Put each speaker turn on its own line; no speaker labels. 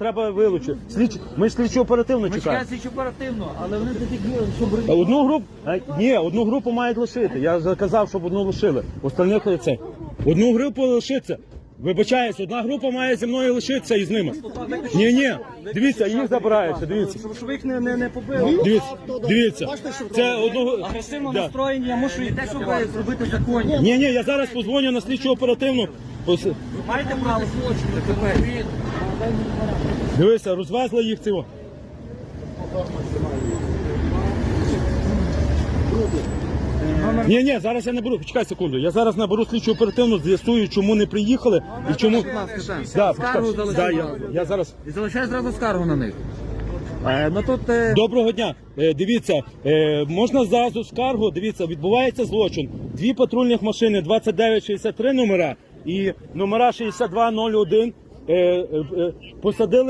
треба вилучити. Слідч... Ми слідчо оперативно
Ми
чекаємо.
чекаємо слідчо оперативно, але вони такі, щоб
А Одну групу а, ні, одну групу мають лишити. Я заказав, щоб одну лишили. Остальних це. Одну групу лишиться. Вибачаюсь, одна група має зі мною лишитися і з ними. Ні, ні, дивіться, їх забираються. Дивіться,
щоб їх не, не, не побили.
дивіться, дивіться. Це одного.
Агресивно
Да.
настроєні, я мушу і те, щоб зробити законні.
Ні, ні, я зараз позвоню на слідчу оперативну. Пос-
Маєте право злочину тепер.
Дивися, розвезли їх цього. Ні, ні, зараз я наберу, почекай секунду. Я зараз наберу слідчу оперативну, з'ясую, чому не приїхали і чому. Да,
Скаргу
почекай. Да, я, я зараз.
І залишаю зразу скаргу на них. Е, ну тут е,
Доброго дня. Е, дивіться, е, можна зразу скаргу. Дивіться, відбувається злочин. Дві патрульних машини 2963 номера і номера 6201 е, е, е, посадили.